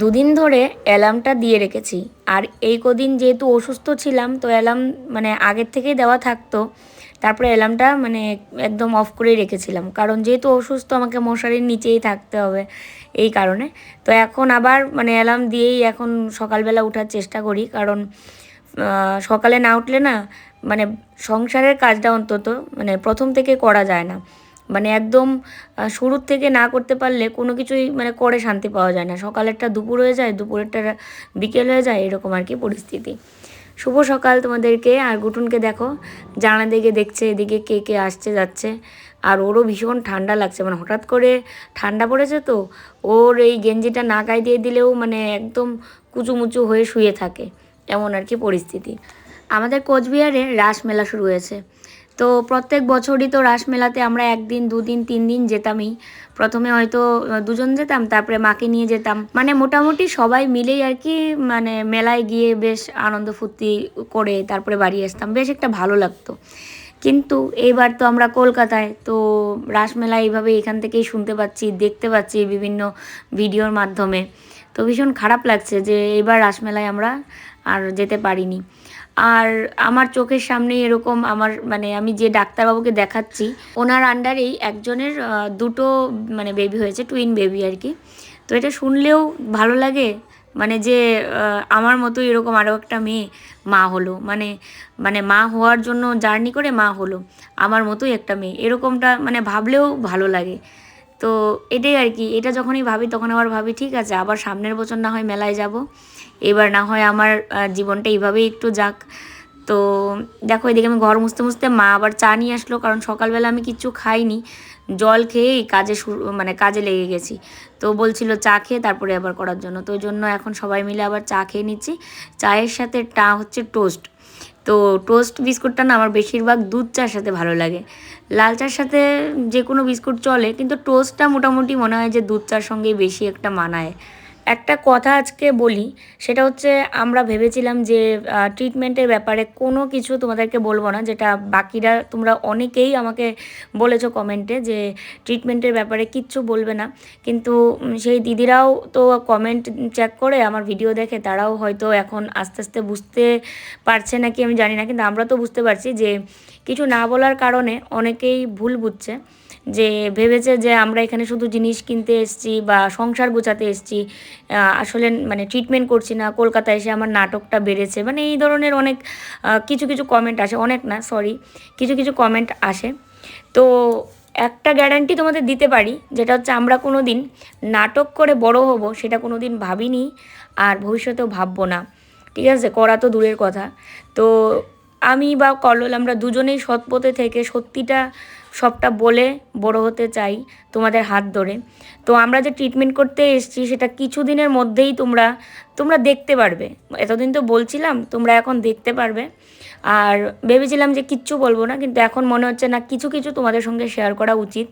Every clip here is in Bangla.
দুদিন ধরে অ্যালার্মটা দিয়ে রেখেছি। আর এই কদিন যেহেতু অসুস্থ ছিলাম, তো অ্যালার্ম মানে আগের থেকেই দেওয়া থাকতো। তারপরে অ্যালার্মটা মানে একদম অফ করেই রেখেছিলাম। কারণ যেহেতু অসুস্থ, আমাকে মশারির নিচেই থাকতে হবে এই কারণে। তো এখন আবার মানে অ্যালার্ম দিয়েই এখন সকালবেলা ওঠার চেষ্টা করি। কারণ সকালে না উঠলে না মানে সংসারের কাজটা অন্তত মানে প্রথম থেকে করা যায় না। মানে একদম শুরুর থেকে না করতে পারলে কোনো কিছুই মানে করে শান্তি পাওয়া যায় না। সকালেরটা দুপুর হয়ে যায়, দুপুরেরটা বিকেল হয়ে যায়, এরকম আর কি পরিস্থিতি। শুভ সকাল তোমাদেরকে, আর গুটুনকে দেখো জানা দিকে দেখছে, এদিকে কে কে আসছে, যাচ্ছে। আর ওরও ভীষণ ঠান্ডা লাগছে মানে হঠাৎ করে ঠান্ডা পড়েছে তো, ওর এই গেঞ্জিটা না গায়ে দিয়ে দিলেও মানে একদম কুচুমুচু হয়ে শুয়ে থাকে। এমন আর কি পরিস্থিতি। আমাদের কোচবিহারে রাস মেলা শুরু হয়েছে। তো প্রত্যেক বছরই তো রাস মেলাতে আমরা একদিন, দুদিন তিন দিন যেতামই। প্রথমে হয়তো দুজন যেতাম, তারপরে মাকে নিয়ে যেতাম। মানে মোটামুটি সবাই মিলেই আর কি মানে মেলায় গিয়ে বেশ আনন্দ ফুর্তি করে তারপরে বাড়ি আসতাম। বেশ একটা ভালো লাগতো। কিন্তু এইবার তো আমরা কলকাতায়, তো রাসমেলা এইভাবে এখান থেকেই শুনতে পাচ্ছি, দেখতে পাচ্ছি বিভিন্ন ভিডিওর মাধ্যমে। তো ভীষণ খারাপ লাগছে যে এবার রাসমেলায় আমরা আর যেতে পারিনি। আর আমার চোখের সামনে এরকম আমার মানে আমি যে ডাক্তারবাবুকে দেখাচ্ছি, ওনার আন্ডারেই একজনের দুটো মানে বেবি হয়েছে টুইন বেবি আর কি। তো এটা শুনলেও ভালো লাগে মানে যে আমার মতো এরকম আরও একটা মেয়ে, মা হলো। মানে মানে মা হওয়ার জন্য জার্নি করে মা হলো, আমার মতোই একটা মেয়ে। এরকমটা মানে ভাবলেও ভালো লাগে। তো এটাই আর কি, এটা যখনই ভাবি তখন আবার ভাবি, ঠিক আছে, আবার সামনের বছর না হয় মেলায় যাব। এবার না হয় আমার জীবনটা এইভাবেই একটু যাক। তো দেখো, এদিকে আমি ঘর মুছতে মুছতে মা আবার চা নিয়ে আসলো, কারণ সকালবেলা আমি কিচ্ছু খাইনি। জল খেয়েই কাজে শুরু মানে কাজে লেগে গেছি। তো বলছিল চা খেয়ে তারপরে আবার করার জন্য। তো ওই জন্য এখন সবাই মিলে আবার চা খেয়ে নিচ্ছি। চায়ের সাথে টা হচ্ছে টোস্ট। তো টোস্ট বিস্কুটটা না আমার বেশিরভাগ দুধ চার সাথে ভালো লাগে। লাল চার সাথে যে কোনো বিস্কুট চলে, কিন্তু টোস্টটা মোটামুটি মনে হয় যে দুধ চার সঙ্গেই বেশি একটা মানায়। একটা কথা আজকে বলি, সেটা হচ্ছে আমরা ভেবেছিলাম যে ট্রিটমেন্টের ব্যাপারে কোনো কিছু তোমাদেরকে বলব না, যেটা বাকিরা তোমরা অনেকেই আমাকে বলেছ কমেন্টে যে ট্রিটমেন্টের ব্যাপারে কিচ্ছু বলবে না। কিন্তু সেই দিদিরাও তো কমেন্ট চেক করে আমার ভিডিও দেখে, তারাও হয়তো এখন আস্তে আস্তে বুঝতে পারছে নাকি আমি জানি না, কিন্তু আমরা তো বুঝতে পারছি যে, কিছু না বলার কারণে অনেকেই ভুল বুঝছে। যে ভেবেছে যে আমরা এখানে শুধু জিনিস কিনতে এসছি বা সংসার গোছাতে এসছি আসলে মানে ট্রিটমেন্ট করছি না, কলকাতায় এসে আমার নাটকটা বেড়েছে। মানে এই ধরনের অনেক কিছু কিছু কমেন্ট আসে, অনেক না সরি কিছু কিছু কমেন্ট আসে। তো একটা গ্যারান্টি তোমাদের দিতে পারি, যেটা হচ্ছে আমরা কোনো দিন নাটক করে বড় হব সেটা কোনো দিন ভাবিনি আর ভবিষ্যতেও ভাববো না। ঠিক আছে? করা তো দূরের কথা। তো আমি বা কলল আমরা দুজনেই সৎপথে থেকে সত্যিটা সবটা বলে বড় হতে চাই তোমাদের হাত ধরে। তো আমরা যে ট্রিটমেন্ট করতে এসেছি, সেটা কিছুদিনের মধ্যেই তোমরা তোমরা দেখতে পারবে। এতদিন তো বলছিলাম, তোমরা এখন দেখতে পারবে। আর ভেবেছিলাম যে কিচ্ছু বলব না, কিন্তু এখন মনে হচ্ছে না, কিছু কিছু তোমাদের সঙ্গে শেয়ার করা উচিত।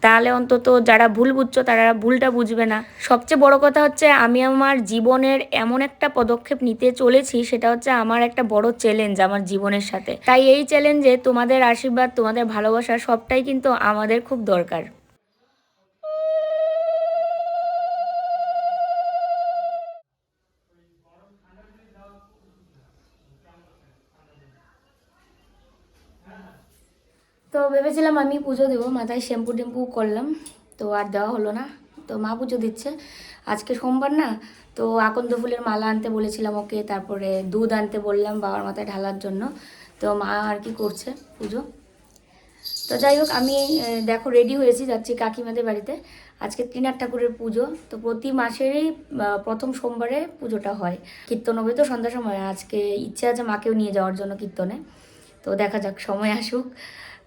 তাহলে অন্তত যারা ভুল বুঝছ, তারা ভুলটা বুঝবে না। সবচেয়ে বড় কথা হচ্ছে, আমি আমার জীবনের এমন একটা পদক্ষেপ নিতে চলেছি, সেটা হচ্ছে আমার একটা বড় চ্যালেঞ্জ আমার জীবনের সাথে। তাই এই চ্যালেঞ্জে তোমাদের আশীর্বাদ, তোমাদের ভালোবাসা, সবটাই কিন্তু আমাদের খুব দরকার। তো ভেবেছিলাম আমি পুজো দেবো, মাথায় শ্যাম্পু টেম্পু করলাম, তো আর দেওয়া হলো না। তো মা পুজো দিচ্ছে। আজকে সোমবার না, তো আকন্দ ফুলের মালা আনতে বলেছিলাম ওকে, তারপরে দুধ আনতে বললাম বাবার মাথায় ঢালার জন্য। তো মা আর কি করছে পুজো? তো যাই হোক, আমি দেখো রেডি হয়েছি, যাচ্ছি কাকিমাদের বাড়িতে। আজকে ত্রিনাথ ঠাকুরের পুজো, তো প্রতি মাসেরই প্রথম সোমবারে পুজোটা হয়। কীর্তন হবে তো সন্ধ্যার সময়, আজকে ইচ্ছে আছে মাকেও নিয়ে যাওয়ার জন্য কীর্তনে। তো দেখা যাক, সময় আসুক।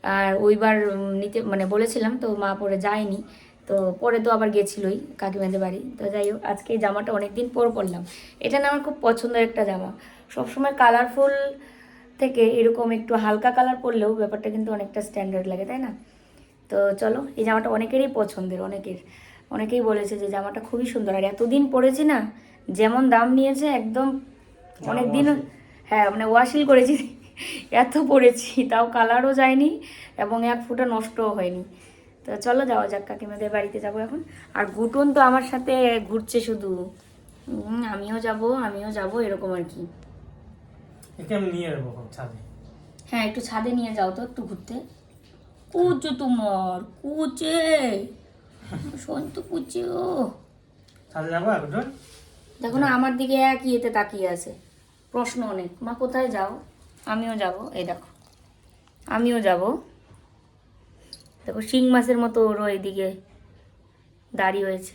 আর ওইবার নিতে মানে বলেছিলাম তো মা পরে যায়নি তো পরে তো আবার গেছিলোই কাকিমাদের বাড়ি। তো যাই হোক আজকে এই জামাটা অনেক দিন পর পরলাম। এটা না আমার খুব পছন্দের একটা জামা। সবসময় কালারফুল থেকে এরকম একটু হালকা কালার পরলেও ব্যাপারটা কিন্তু অনেকটা স্ট্যান্ডার্ড লাগে তাই না? তো চলো এই জামাটা অনেকেরই পছন্দের অনেকের। অনেকেই বলেছে যে জামাটা খুবই সুন্দর। আর এতদিন পরেছি না যেমন দাম নিয়েছে একদম অনেক দিন হ্যাঁ মানে ওয়াশিল করেছি। এত পড়েছি তাও কালারও যায়নি এবং এক ফুটা নষ্টও হয়নি। তো চলো যাওয়া যাক কাকিমাদের বাড়িতে যাব এখন। আর গুটন তো আমার সাথে ঘুরছে শুধু। আমিও যাব আমিও যাব এরকম আর কি। হ্যাঁ একটু ছাদে নিয়ে যাও তো একটু ঘুরতে। কুচো তোমার কুচে। সন্তু কুচে। ও ছাদে যাব দেখো না আমার দিকে এক ইয়েতে তাকিয়ে আছে। প্রশ্ন অনেক। মা কোথায় যাও? আমিও যাব এই দেখো। আমিও যাব। দেখো শিং মাছের মতো ওরও এদিকে দাঁড়িয়ে হয়েছে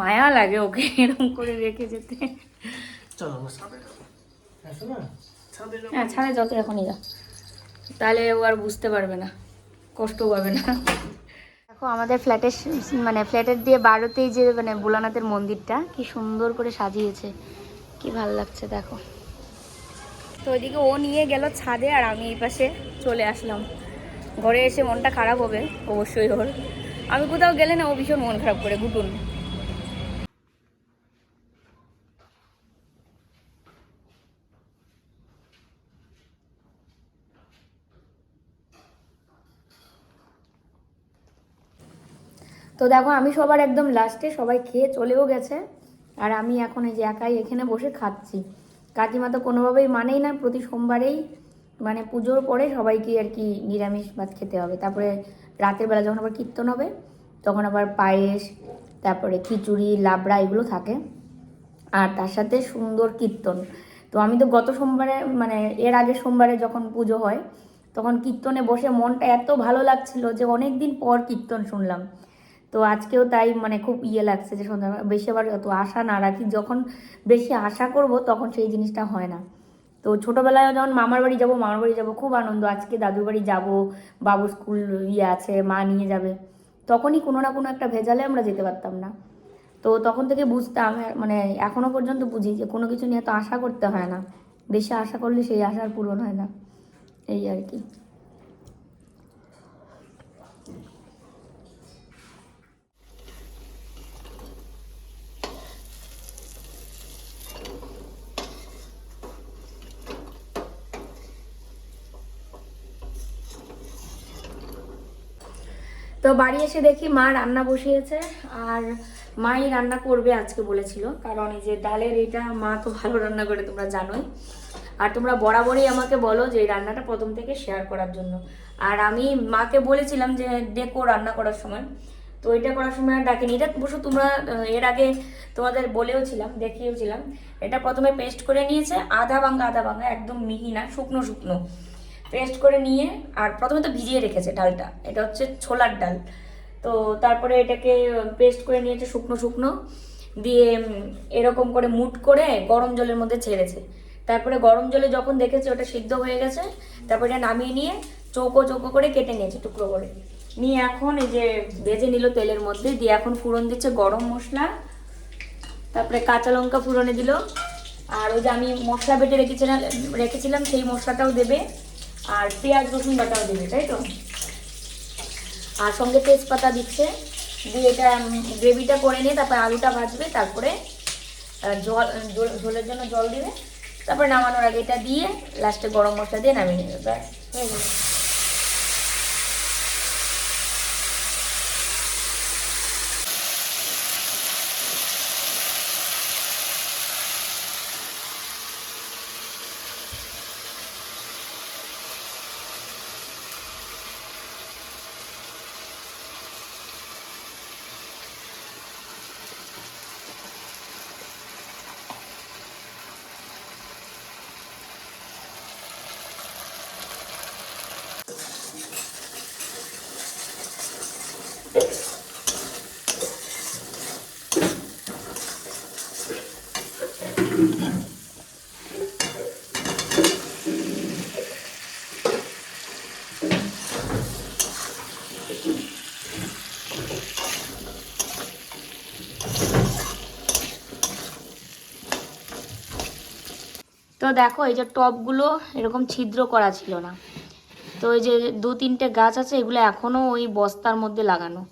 মায়া লাগে ওকে এরকম করে রেখে যেতে। চলো হ্যাঁ ছাড়ে যত এখনই যা। তাহলে ও আর বুঝতে পারবে না। কষ্ট পাবে না। দেখো, আমাদের ফ্ল্যাটের মানে ফ্ল্যাটের দিয়ে বারোতেই যে মানে বোলানাথের মন্দিরটা, কি সুন্দর করে সাজিয়েছে। কি ভালো লাগছে, দেখো। তো ওইদিকে ও নিয়ে গেল ছাদে, আর আমি এই পাশে চলে আসলাম। ঘরে এসে মনটা খারাপ হবে, অবশ্যই ওর। আমি কোথাও গেলে না, ও ভীষণ মন খারাপ করে, গুটুন। তো দেখো, আমি সবার একদম লাস্টে সবাই খেয়ে চলেও গেছে। আর আমি এখন এই যে একাই এখানে বসে খাচ্ছি। কাকিমা তো কোনোভাবেই মানেই না, প্রতি সোমবারেই মানে পুজোর পরে সবাইকে আর কি নিরামিষ ভাত খেতে হবে। তারপরে রাতের বেলা যখন আবার কীর্তন হবে, তখন আবার পায়েস, তারপরে খিচুড়ি, লাবড়া এগুলো থাকে। আর তার সাথে সুন্দর কীর্তন। তো আমি তো গত সোমবারে মানে এর আগের সোমবারে যখন পুজো হয়, তখন কীর্তনে বসে মনটা এত ভালো লাগছিল যে অনেক দিন পর কীর্তন শুনলাম। তো আজকেও তাই মানে খুব ইয়ে লাগছে যে সন্ধ্যা বেশি আবার অত আশা না রাখি। যখন বেশি আশা করব তখন সেই জিনিসটা হয় না। তো ছোটোবেলায় যখন মামার বাড়ি যাব, মামার বাড়ি যাব, খুব আনন্দ। আজকে দাদুর বাড়ি যাব বাবু স্কুল ইয়ে আছে, মা নিয়ে যাবে। তখনই কোনো না কোনো একটা ভেজালে আমরা যেতে পারতাম না। তো তখন থেকে বুঝতাম মানে এখনও পর্যন্ত বুঝি যে কোনো কিছু নিয়ে তো আশা করতে হয় না। বেশি আশা করলে সেই আশার পূরণ হয় না। এই আর কি। তো বাড়ি এসে দেখি মা রান্না বসিয়েছে আর মাই রান্না করবে আজকে বলেছিল। কারণ এই যে ডালের এটা মা তো ভালো রান্না করে তোমরা জানোই। আর তোমরা বরাবরই আমাকে বলো যে এই রান্নাটা প্রথম থেকে শেয়ার করার জন্য। আর আমি মাকে বলেছিলাম যে ডেকো রান্না করার সময়। তো এটা করার সময় আর ডাকিনি। এটা অবশ্য তোমরা এর আগে তোমাদের বলেও ছিলাম দেখিয়েওছিলাম। এটা প্রথমে পেস্ট করে নিয়েছে, আধা ভাঙ্গা আধা ভাঙ্গা একদম মিহি না, শুকনো শুকনো। পেস্ট করে নিয়ে আর প্রথমে তো ভিজিয়ে রেখেছে ডালটা। এটা হচ্ছে ছোলার ডাল। তো তারপরে এটাকে পেস্ট করে নিয়েছে শুকনো শুকনো। দিয়ে এরকম করে মুট করে গরম জলের মধ্যে ছেড়েছে। তারপরে গরম জলে যখন দেখেছে ওটা সিদ্ধ হয়ে গেছে, তারপরে এটা নামিয়ে নিয়ে চৌকো চৌকো করে কেটে নিয়েছে টুকরো করে। নিয়ে এখন এই যে ভেজে নিল তেলের মধ্যে, দিয়ে এখন ফুরন দিচ্ছে গরম মশলা। তারপরে কাঁচা লঙ্কা ফুরনে দিল। আর ওই যে আমি মশলা বেটে রেখেছিলাম রেখেছিলাম, সেই মশলাটাও দেবে। আর পেঁয়াজ, রসুন বাটাও দেবে, তাই তো? আর সঙ্গে তেজপাতা দিচ্ছে। দিয়ে এটা গ্রেভিটা করে নিয়ে তারপরে আলুটা ভাজবে, তারপরে জল ঝোলের জন্য জল দিবে। তারপরে নামানোর আগে এটা দিয়ে লাস্টে গরম মশলা দিয়ে নামিয়ে নেবে, ব্যাস। তো দেখো, এই যে টবগুলো এরকম ছিদ্র করা ছিল না। তো এই যে দু তিনটে গাছ আছে, এগুলো এখনও ওই বস্তার মধ্যে লাগানো।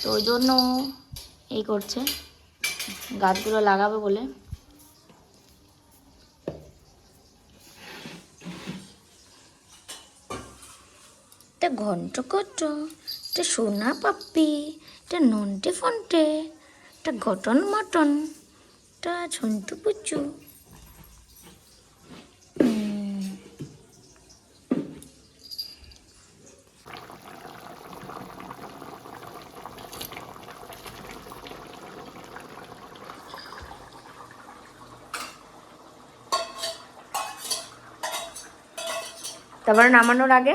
তো ওই জন্য এই করছে। গাছগুলো লাগাবে বলে। এটা ঘন্ট কট এটা সোনা পাপ্পি, এটা নন্টে ফন্টে, এটা গটন মটন, এটা ঝন্টু পুচু। তারপরে নামানোর আগে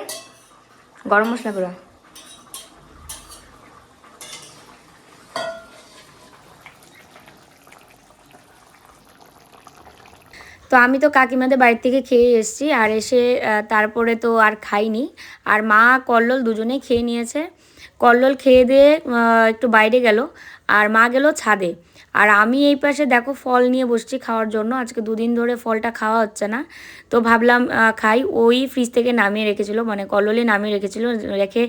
গরম মশলা গুঁড়া। তো আমি তো কাকিমাদের বাড়ির থেকে খেয়ে এসেছি, আর এসে তারপরে তো আর খাইনি। আর মা কল্লোল দুজনেই খেয়ে নিয়েছে। কল্লোল খেয়ে দিয়ে একটু বাইরে গেল। আর মা গেল ছাদে। আর আমি এই পাশে দেখো ফল নিয়ে বসছি খাওয়ার জন্য। আজকে দুদিন ধরে ফলটা খাওয়া হচ্ছে না। তো ভাবলাম খাই। ওই ফ্রিজ থেকে নামিয়ে রেখেছিল মানে কল্লোলে নামিয়ে রেখেছিল, রেখে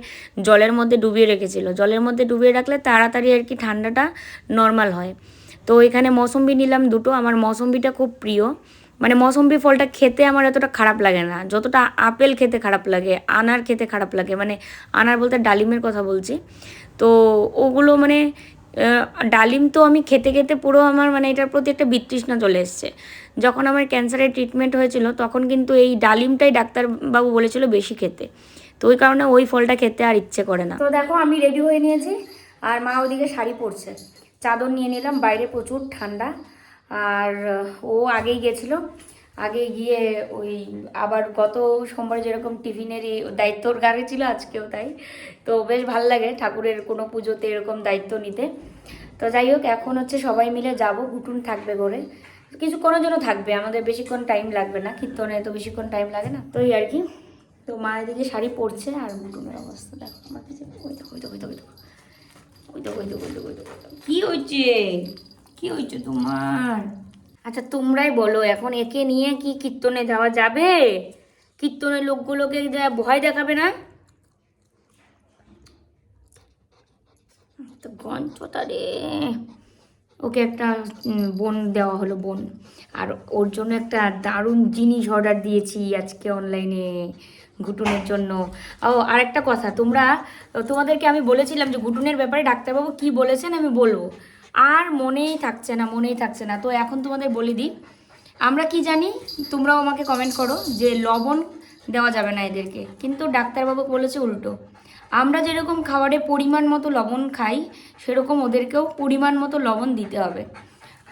জলের মধ্যে ডুবিয়ে রেখেছিল। জলের মধ্যে ডুবিয়ে রাখলে তাড়াতাড়ি আর কি ঠান্ডাটা নর্মাল হয়। তো এখানে মৌসম্বি নিলাম দুটো। আমার মৌসম্বিটা খুব প্রিয়। মানে মৌসম্বি ফলটা খেতে আমার এতটা খারাপ লাগে না। যতটা আপেল খেতে খারাপ লাগে, আনার খেতে খারাপ লাগে মানে আনার বলতে ডালিমের কথা বলছি। তো ওগুলো মানে ডালিম তো আমি খেতে খেতে পুরো আমার মানে এটার প্রতি একটা বিতৃষ্ণা চলে এসছে। যখন আমার ক্যান্সারের ট্রিটমেন্ট হয়েছিল, তখন কিন্তু এই ডালিমটাই ডাক্তারবাবু বলেছিল বেশি খেতে। তো ওই কারণে ওই ফলটা খেতে আর ইচ্ছে করে না। তো দেখো, আমি রেডি হয়ে নিয়েছি, আর মা ওদিকে শাড়ি পরছে। চাদর নিয়ে নিলাম, বাইরে প্রচুর ঠান্ডা। আর ও আগেই গেছিল আগে গিয়ে ওই আবার গত সোমবার যেরকম টিফিনের এই দায়িত্বর গাড়ি ছিল, আজকেও তাই। তো বেশ ভালো লাগে ঠাকুরের কোনো পুজোতে এরকম দায়িত্ব নিতে। তো যাই হোক, এখন হচ্ছে সবাই মিলে যাব, ঘুটুন থাকবে করে কিছুক্ষণের জন্য থাকবে, আমাদের বেশিক্ষণ টাইম লাগবে না, কীর্তনে তো বেশিক্ষণ টাইম লাগে না। তো আর কি, তো মা এদিকে শাড়ি পরছে আর ঘুটুনের অবস্থা কাছে দেখো। কি হয়েছে কি হয়েছে তোমার? আচ্ছা তোমরাই বলো, এখন একে নিয়ে কি কীর্তনে যাওয়া যাবে? কীর্তনের লোকগুলোকে ভয় দেখাবে না? তো ওকে একটা বোন দেওয়া হলো, বোন। আর ওর জন্য একটা দারুণ জিনিস অর্ডার দিয়েছি আজকে অনলাইনে ঘুটুনের জন্য। ও, আরেকটা কথা, তোমরা, তোমাদেরকে আমি বলেছিলাম যে ঘুটুনের ব্যাপারে ডাক্তারবাবু কি বলেছেন আমি বলব। আর মনেই থাকছে না, মনেই থাকছে না। তো এখন তোমাদের বলে দিই, আমরা কি জানি? তোমরাও আমাকে কমেন্ট করো যে লবণ দেওয়া যাবে না এদেরকে। কিন্তু ডাক্তারবাবু বলেছে উল্টো। আমরা যেরকম খাবারে পরিমাণ মতো লবণ খাই, সেরকম ওদেরকেও পরিমাণ মতো লবণ দিতে হবে।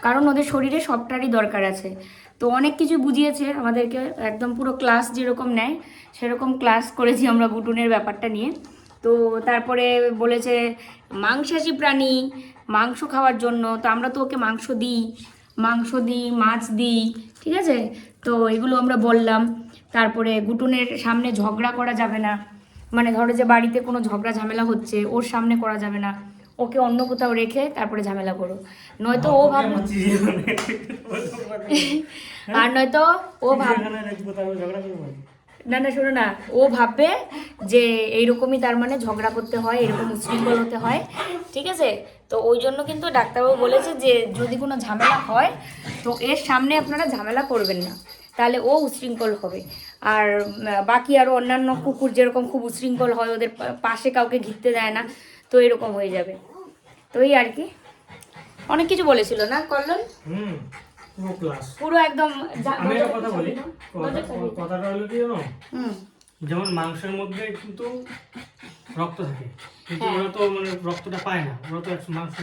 কারণ ওদের শরীরে সবটারই দরকার আছে। তো অনেক কিছু বুঝিয়েছে আমাদেরকে, একদম পুরো ক্লাস যেরকম নেয়, সেরকম ক্লাস করেছি আমরা বুটুনের ব্যাপারটা নিয়ে। তো তারপরে বলেছে মাংসাশী প্রাণী মাংস খাওয়ার জন্য তো আমরা তো ওকে মাংস দিই মাংস দিই মাছ দিই ঠিক আছে? তো এগুলো আমরা বললাম। তারপরে গুটুনের সামনে ঝগড়া করা যাবে না। মানে ধরো যে বাড়িতে কোনো ঝগড়া ঝামেলা হচ্ছে ওর সামনে করা যাবে না। ওকে অন্য কোথাও রেখে তারপরে ঝামেলা করো। নয়তো ও ভাব আর নয়তো ও ভাব না না, শোনো না। ও ভাববে যে এইরকমই তার মানে ঝগড়া করতে হয়, এরকম উচ্ছৃঙ্খল হতে হয়, ঠিক আছে? তো ওই জন্য কিন্তু ডাক্তারবাবু বলেছে যে যদি কোনো ঝামেলা হয়, তো এর সামনে আপনারা ঝামেলা করবেন না। তাহলে ও উচ্ছৃঙ্খল হবে। আর বাকি আরও অন্যান্য কুকুর যেরকম খুব উচ্ছৃঙ্খল হয়, ওদের পাশে কাউকে ঘিরতে দেয় না, তো এরকম হয়ে যাবে। তো এই আর কি। অনেক কিছু বলেছিল না হুম। পুরো ক্লাস পুরো একদম আমি একটা কথা বলি। কথাটা হলো কি জানো? হুম। যেমন মাংসের মধ্যে কিন্তু রক্ত থাকে কিন্তু হ্যাঁ। ওরা তো মানে রক্তটা পায় না। ওরা তো মাংস।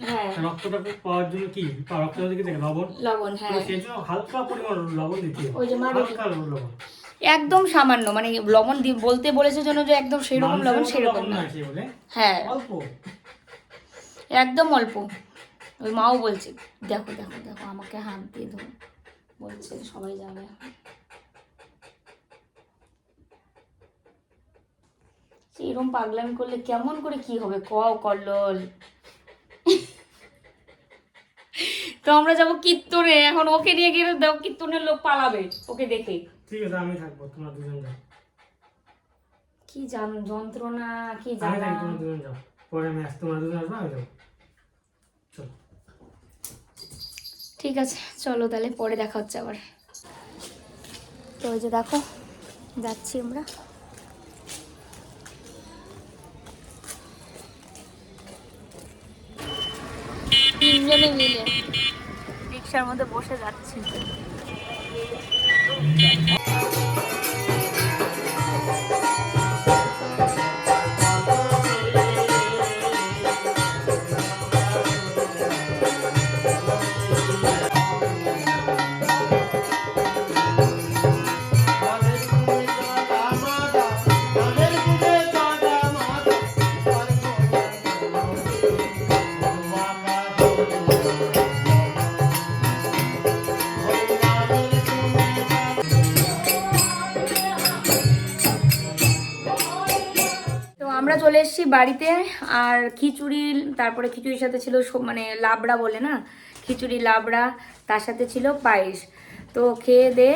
হ্যাঁ। রক্তটা পাওয়ার জন্য কি? বা রক্তের মধ্যে কি থাকে? লবণ? লবণ হ্যাঁ। সেই জন্য হালকা পরিমাণ লবণ দিতে হালকা লবণ। একদম সামান্য মানে লবণ বলতে বলেছে জন্য যে একদম সেরকম লবণ সেরকম না। হ্যাঁ। অল্প। একদম অল্প। ওই মাও বলছে দেখো দেখো দেখো আমাকে হাত দিয়ে ধরো। বলছে সবাই যাবে এরকম পাগলামি করলে কেমন করে কি হবে? কও কল্লোল। তো আমরা যাব কীর্তনে। এখন ওকে নিয়ে গেলে দেখ কীর্তনের লোক পালাবে ওকে দেখে। ঠিক আছে আমি থাকব তোমরা দুজন যাও। কি জান যন্ত্রণা কি আমি তোমরা দুজন যাও। পরে আসতে তোমরা দুজন আসবে আমি যাব। ঠিক আছে, চলো তাহলে পরে দেখা হচ্ছে আবার। তো ওই যে দেখো, যাচ্ছি আমরা। তিনজনে মিলে রিক্সার মধ্যে বসে যাচ্ছি। বাড়িতে আর খিচুড়ি, তারপরে খিচুড়ির সাথে ছিল মানে লাবড়া বলে না? খিচুড়ি, লাবড়া, তার সাথে ছিল পায়েস। তো খেয়ে দে,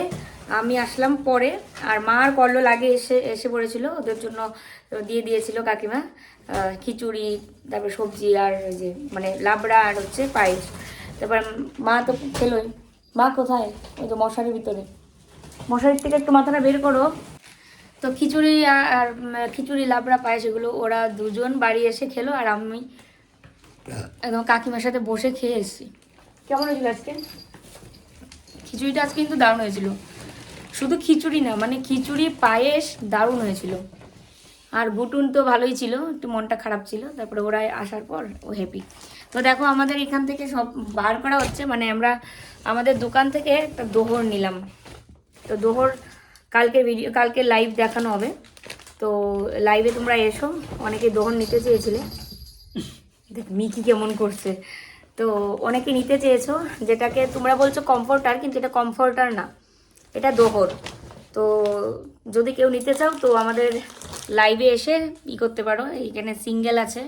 আমি আসলাম পরে। আর মা আর লাগে এসে এসে পড়েছিল, ওদের জন্য দিয়ে দিয়েছিল কাকিমা খিচুড়ি, তারপরে সবজি আর যে মানে লাবড়া আর হচ্ছে পায়েস। তারপর মা তো খেলোই। মা কোথায়? ওই তো মশারির ভিতরে। মশারির থেকে একটু মাথাটা বের করো। তো খিচুড়ি আর খিচুড়ি লাবড়া পায়েস এগুলো ওরা দুজন বাড়ি এসে খেলো আর আমি একদম কাকিমার সাথে বসে খেয়ে এসেছি। কেমন হয়েছিল আজকে? খিচুড়িটা আজকে কিন্তু দারুণ হয়েছিল। শুধু খিচুড়ি না মানে খিচুড়ি পায়েস দারুণ হয়েছিল। আর বুটুন তো ভালোই ছিল একটু মনটা খারাপ ছিল তারপরে ওরা আসার পর ও হ্যাপি তো দেখো আমাদের এখান থেকে সব বার করা হচ্ছে মানে আমরা আমাদের দোকান থেকে একটা দোহর নিলাম। তো দোহর কালকে ভিডিও কালকে লাইভ দেখানো হবে। তো লাইভে তোমরা এসো অনেকে দোহর নিতে চেয়েছিলে। দেখ মিকি কেমন করছে। তো অনেকে নিতে চেয়েছো যেটাকে তোমরা বলছো কমফোর্টার কিন্তু এটা কমফোর্টার না। এটা দোহর। তো যদি কেউ নিতে চাও তো আমাদের লাইভে এসে ই করতে পারো। এইখানে সিঙ্গেল আছে।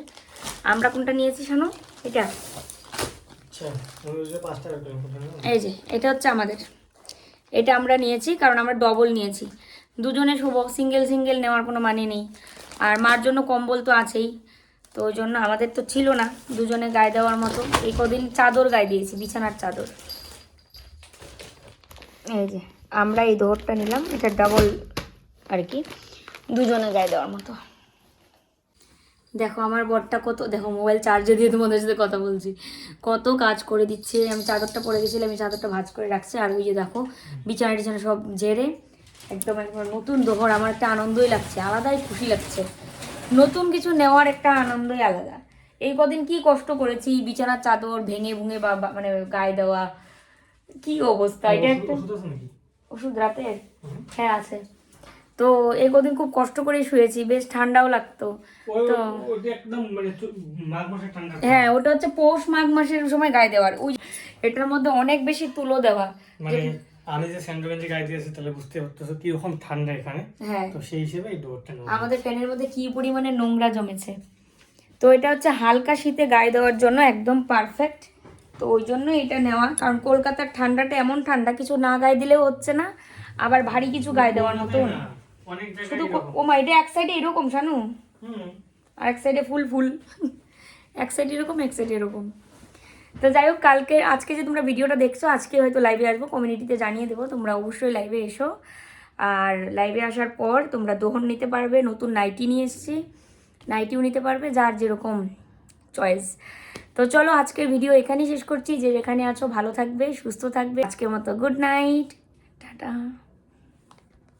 আমরা কোনটা নিয়েছি শোনো? এটা। আচ্ছা। এই যে এটা হচ্ছে আমাদের। এটা আমরা নিয়েছি, কারণ আমরা ডবল নিয়েছি। দুজনে শুভ সিঙ্গেল সিঙ্গেল নেওয়ার কোনো মানে নেই। আর মার জন্য কম্বল তো আছেই, তো ওই জন্য আমাদের তো ছিল না। দুজনে গায়ে দেওয়ার মতো। এই কদিন চাদর গায়ে দিয়েছি, বিছানার চাদর। এই যে, আমরা এই দোহরটা নিলাম, এটা ডাবল আর কি। দুজনে গায়ে দেওয়ার মতো। দেখো আমার বরটা কত দেখো মোবাইল চার্জে দিয়ে তোমাদের সাথে কথা বলছি। কত কাজ করে দিচ্ছে। আমি চাদরটা পরে গেছিলাম আমি চাদরটা ভাজ করে রাখছি। আর ওই যে দেখো বিছানা টিছানা সব ঝেড়ে একদম একবার নতুন দোহর। আমার একটা আনন্দই লাগছে আলাদাই খুশি লাগছে। নতুন কিছু নেওয়ার একটা আনন্দই আলাদা। এই কদিন কি কষ্ট করেছি বিছানার চাদর ভেঙে ভুঙে বা মানে গায়ে দেওয়া। কি অবস্থা? এটা একটা ওষুধ হুম। হ্যাঁ আছে। তো এই কদিন খুব কষ্ট করে শুয়েছি বেশ ঠান্ডাও লাগতো। তো মানে ঠান্ডা হ্যাঁ ওটা হচ্ছে পৌষ মাঘ মাসের সময় গায়ে দেওয়ার। ওই এটার মধ্যে অনেক বেশি তুলো দেওয়া। মানে আমি যে স্যান্ডো গেঞ্জি গায়ে দিয়েছি তাহলে বুঝতে পারতেছো কীরকম ঠান্ডা এখানে। হ্যাঁ। তো সেই হিসেবে এই ডোরটা আমাদের ফ্যানের মধ্যে কি পরিমাণে নোংরা জমেছে। তো এটা হচ্ছে হালকা শীতে গায়ে দেওয়ার জন্য একদম পারফেক্ট তো ওই জন্য এটা নেওয়া। কারণ কলকাতার ঠান্ডাটা এমন ঠান্ডা কিছু না গায়ে দিলেও হচ্ছে না। আবার ভারী কিছু গায়ে দেওয়ার মতো না, শুধু জায়গায় ক- ও মা এটা এক সাইডে এরকম শানু। হুম। আর এক সাইডে ফুল ফুল। এক সাইড এরকম এক সাইড এরকম। তো যাই হোক কালকে আজকে যে তোমরা ভিডিওটা দেখছ আজকে হয়তো লাইভে আসব কমিউনিটিতে জানিয়ে দেবো। তোমরা অবশ্যই লাইভে এসো। আর লাইভে আসার পর তোমরা দোহন নিতে পারবে নতুন নাইটি নিয়ে এসেছি। নাইটিও নিতে পারবে যার যেরকম চয়েস তো চলো আজকের ভিডিও এখানেই শেষ করছি। যে যেখানে আছো ভালো থাকবে সুস্থ থাকবে। আজকের মতো গুড নাইট টাটা।